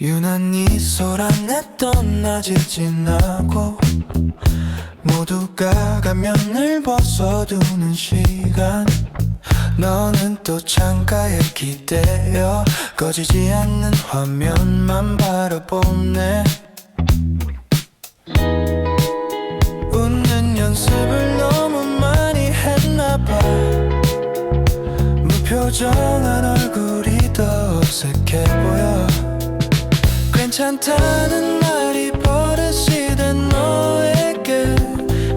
유난히 소란했던 낮이 지나고 모두가 가면을 벗어두는 시간. 너는 또 창가에 기대어 꺼지지 않는 화면만 바라보네. 웃는 연습을 너무 많이 했나봐. 무표정한 얼굴이 더 어색해 보여 괜찮다는 말이 버릇이 된 너에게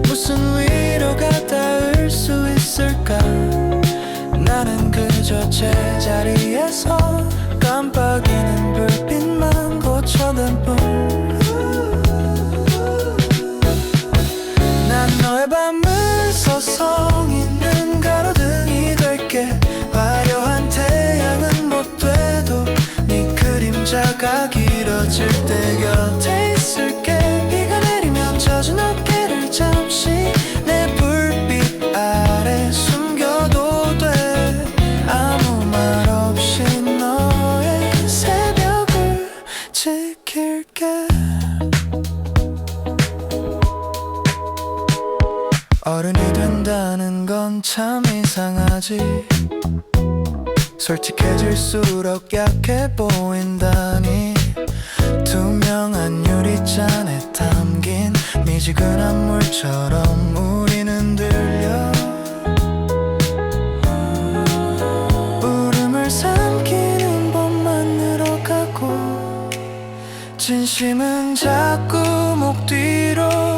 무슨 위로가 닿을 수 있을까? 나는 그저 제자리 그림자가 길어질 때 곁에 있을게. 비가 내리면 젖은 어깨를 잠시 내 불빛 아래 숨겨도 돼. 아무 말 없이 너의 새벽을 지킬게. 어른이 된다는 건 참 이상하지 솔직해질수록 약해 보인다니. 투명한 유리잔에 담긴 미지근한 물처럼 우리는 들려. 울음을 삼키는 봄만 늘어 가고 진심은 자꾸 목 뒤로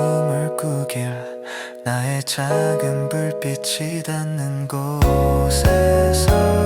꿈을 꾸길 나의 작은 불빛이 닿는 곳에서